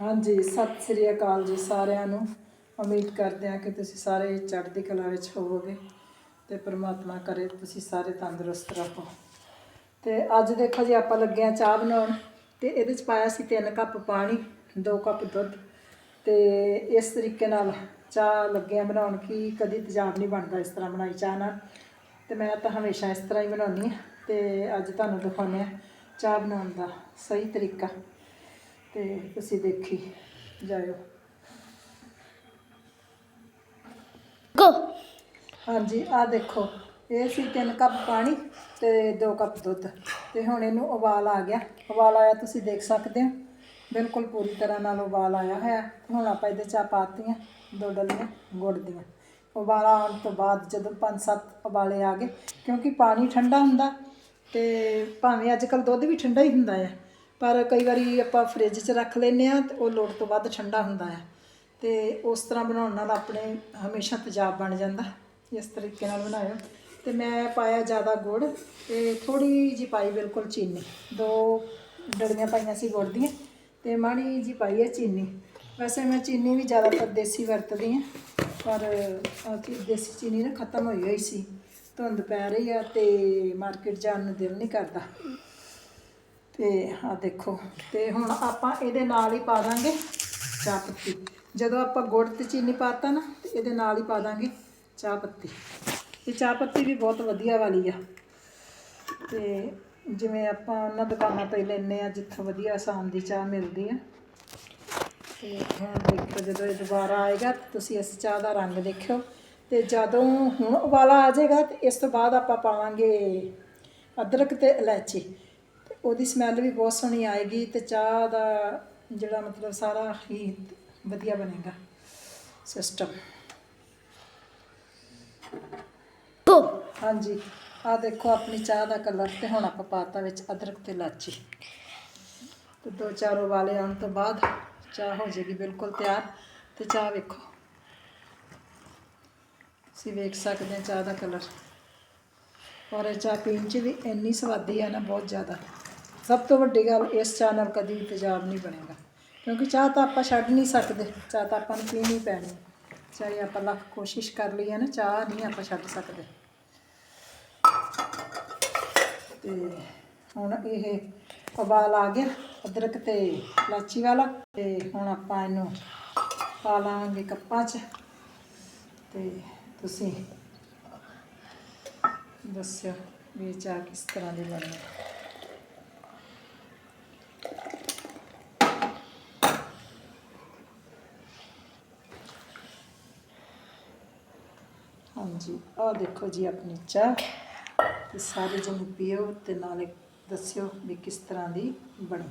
ਹਾਂਜੀ, ਸਤਿ ਸ੍ਰੀ ਅਕਾਲ ਜੀ ਸਾਰਿਆਂ ਨੂੰ। ਉਮੀਦ ਕਰਦੇ ਹਾਂ ਕਿ ਤੁਸੀਂ ਸਾਰੇ ਚੜ੍ਹਦੀ ਕਲਾ ਵਿੱਚ ਹੋਵੋਗੇ ਤੇ ਪ੍ਰਮਾਤਮਾ ਕਰੇ ਤੁਸੀਂ ਸਾਰੇ ਤੰਦਰੁਸਤ ਰਹੋ। ਤੇ ਅੱਜ ਦੇਖੋ ਜੀ, ਆਪਾਂ ਲੱਗੇ ਆ ਚਾਹ ਬਣਾਉਣ ਤੇ ਇਹਦੇ ਚ ਪਾਇਆ ਸੀ 3 ਕੱਪ ਪਾਣੀ 2 ਕੱਪ ਦੁੱਧ ਤੇ ਇਸ ਤਰੀਕੇ ਨਾਲ ਚਾਹ ਲੱਗੇ ਆ ਬਣਾਉਣ ਕੀ ਕਦੀ ਤੇਜ਼ਾਬ ਨਹੀਂ ਬਣਦਾ ਇਸ ਤਰ੍ਹਾਂ ਬਣਾਈ ਚਾਹ ਨਾਲ। ਤੇ ਮੈਂ ਤਾਂ ਹਮੇਸ਼ਾ ਇਸ ਤਰ੍ਹਾਂ ਹੀ ਬਣਾਉਣੀ ਆ ਤੇ ਅੱਜ ਤੁਹਾਨੂੰ ਦਿਖਾਉਂਦੇ ਆ ਚਾਹ ਬਣਾਉਣ ਦਾ ਸਹੀ ਤਰੀਕਾ। ਤੇ ਤੁਸੀਂ ਦੇਖੀ ਜਾਇਓ। ਗੋ ਹਾਂਜੀ ਆ ਦੇਖੋ ਇਹ ਸੀ 3 ਕੱਪ ਪਾਣੀ ਤੇ 2 ਕੱਪ ਦੁੱਧ। ਤੇ ਹੁਣ ਇਹਨੂੰ ਉਬਾਲ ਆ ਗਿਆ। ਉਬਾਲ ਆਇਆ ਤੁਸੀਂ ਦੇਖ ਸਕਦੇ ਹੋ। ਬਿਲਕੁਲ ਪੂਰੀ ਤਰ੍ਹਾਂ ਨਾਲ ਉਬਾਲ ਆਇਆ ਹੈ ਹੁਣ ਆਪਾਂ ਇਹਦੇ ਚ ਪਾਤੀਆਂ ਦੋ ਡਲੀਆਂ ਗੁੜ ਦੀਆਂ। ਉਬਾਲਾ ਆਉਣ ਤੋਂ ਬਾਅਦ ਜਦੋਂ 5-7 ਉਬਾਲੇ ਆ ਗਏ ਕਿਉਂਕਿ ਪਾਣੀ ਠੰਡਾ ਹੁੰਦਾ ਤੇ ਭਾਵੇਂ ਅੱਜ ਕੱਲ ਦੁੱਧ ਵੀ ਠੰਡਾ ਹੀ ਹੁੰਦਾ ਹੈ ਪਰ ਕਈ ਵਾਰੀ ਆਪਾਂ ਫ੍ਰਿਜ 'ਚ ਰੱਖ ਲੈਂਦੇ ਆ ਤੇ ਉਹ ਲੋੜ ਤੋਂ ਵੱਧ ਠੰਡਾ ਹੁੰਦਾ ਹੈ। ਤੇ ਉਸ ਤਰ੍ਹਾਂ ਬਣਾਉਣ ਨਾਲ ਆਪਣੇ ਹਮੇਸ਼ਾ ਤੇਜ਼ਾਬ ਬਣ ਜਾਂਦਾ। ਇਸ ਤਰੀਕੇ ਨਾਲ ਬਣਾਇਓ। ਤੇ ਮੈਂ ਪਾਇਆ ਜ਼ਿਆਦਾ ਗੁੜ ਤੇ ਥੋੜੀ ਜੀ ਪਾਈ ਬਿਲਕੁਲ ਚੀਨੀ। ਦੋ ਡੜੀਆਂ ਪਾਈਆਂ ਸੀ ਗੁੜ ਦੀਆਂ ਤੇ ਮਾੜੀ ਜੀ ਪਾਈ ਹੈ ਚੀਨੀ। ਵੈਸੇ ਮੈਂ ਚੀਨੀ ਵੀ ਜ਼ਿਆਦਾਤਰ ਦੇਸੀ ਵਰਤਦੀ ਹਾਂ, ਪਰ ਆਹ ਦੇਸੀ ਚੀਨੀ ਨਾ ਖਤਮ ਹੋਈ ਹੋਈ ਸੀ। ਧੁੰਦ ਪੈ ਰਹੀ ਆ ਤੇ ਮਾਰਕੀਟ ਜਾਣ ਨੂੰ ਦਿਲ ਨਹੀਂ ਕਰਦਾ। ਤੇ ਆ ਦੇਖੋ, ਤੇ ਹੁਣ ਆਪਾਂ ਇਹਦੇ ਨਾਲ ਹੀ ਪਾ ਦਾਂਗੇ ਚਾਹ ਪੱਤੀ। ਜਦੋਂ ਆਪਾਂ ਗੁੜ ਤੇ ਚੀਨੀ ਪਾਤਾ ਨਾ, ਤੇ ਇਹਦੇ ਨਾਲ ਹੀ ਪਾ ਦਾਂਗੇ ਚਾਹ ਪੱਤੀ। ਇਹ ਚਾਹ ਪੱਤੀ ਵੀ ਬਹੁਤ ਵਧੀਆ ਵਾਲੀ ਆ। ਤੇ ਜਿਵੇਂ ਆਪਾਂ ਉਹਨਾਂ ਦੁਕਾਨਾਂ ਤੋਂ ਹੀ ਲੈਨੇ ਆ, ਜਿੱਥੋਂ ਵਧੀਆ ਆਸਾਮ ਦੀ ਚਾਹ ਮਿਲਦੀ ਆ। ਤੇ ਹੁਣ ਦੇਖੋ, ਜਦੋਂ ਇਹ ਦੁਬਾਰਾ ਆਏਗਾ, ਤੁਸੀਂ ਇਸ ਚਾਹ ਦਾ ਰੰਗ ਦੇਖਿਓ। ਤੇ ਜਦੋਂ ਹੁਣ ਉਬਾਲਾ ਆ ਜਾਏਗਾ, ਤੇ ਇਸ ਤੋਂ ਬਾਅਦ ਆਪਾਂ ਪਾਵਾਂਗੇ ਅਦਰਕ ਤੇ ਇਲਾਇਚੀ। ਉਹਦੀ ਸਮੈਲ ਵੀ ਬਹੁਤ ਸੋਹਣੀ ਆਏਗੀ ਤੇ ਚਾਹ ਦਾ ਜਿਹੜਾ ਮਤਲਬ ਸਾਰਾ ਹੀ ਵਧੀਆ ਬਣੇਗਾ ਸਿਸਟਮ ਹਾਂਜੀ। ਆ ਦੇਖੋ ਆਪਣੀ ਚਾਹ ਦਾ ਕਲਰ ਤੇ ਹੁਣ ਆਪਾਂ ਪਾਤਾ ਵਿੱਚ ਅਦਰਕ ਤੇ ਇਲਾਚੀ। ਤੇ ਦੋ ਚਾਰ ਉਬਾਲੇ ਆਉਣ ਤੋਂ ਬਾਅਦ ਚਾਹ ਹੋ ਜਾਏਗੀ ਬਿਲਕੁਲ ਤਿਆਰ। ਤੇ ਚਾਹ ਵੇਖੋ। ਤੁਸੀਂ ਵੇਖ ਸਕਦੇ ਹੋ ਚਾਹ ਦਾ ਕਲਰ ਔਰ ਇਹ ਚਾਹ ਪੀਣ 'ਚ ਵੀ ਇੰਨੀ ਸਵਾਦੀ ਹੈ ਨਾ ਬਹੁਤ ਜ਼ਿਆਦਾ। ਸਭ ਤੋਂ ਵੱਡੀ ਗੱਲ ਇਸ ਚਾਹ ਨਾਲ ਕਦੀ ਤੇਜ਼ਾਬ ਨਹੀਂ ਬਣੇਗਾ। ਕਿਉਂਕਿ ਚਾਹ ਤਾਂ ਆਪਾਂ ਛੱਡ ਨਹੀਂ ਸਕਦੇ, ਚਾਹ ਤਾਂ ਆਪਾਂ ਨੂੰ ਪੀਣੀ ਪੈਣੀ। ਚਾਹੇ ਆਪਾਂ ਲੱਖ ਕੋਸ਼ਿਸ਼ ਕਰ ਲਈਏ ਨਾ, ਚਾਹ ਨਹੀਂ ਆਪਾਂ ਛੱਡ ਸਕਦੇ। ਤੇ ਹੁਣ ਇਹ ਉਬਾਲ ਆ ਗਿਆ, ਅਦਰਕ ਤੇ ਇਲਾਚੀ ਵਾਲਾ। ਤੇ ਹੁਣ ਆਪਾਂ ਇਹਨੂੰ ਪਾ ਲਾਂਗੇ ਕੱਪਾਂ 'ਚ। ਤੇ ਤੁਸੀਂ ਦੱਸਿਓ ਵੀ ਚਾਹ ਕਿਸ ਤਰ੍ਹਾਂ ਦੀ ਬਣੀ ਹਾਂਜੀ, ਆਹ ਦੇਖੋ ਜੀ ਆਪਣੀ ਚਾਹ। ਤੇ ਸਾਰੇ ਜਣੇ ਪੀਓ ਤੇ ਨਾਲੇ ਦੱਸਿਓ ਵੀ ਕਿਸ ਤਰ੍ਹਾਂ ਦੀ ਬਣੀ।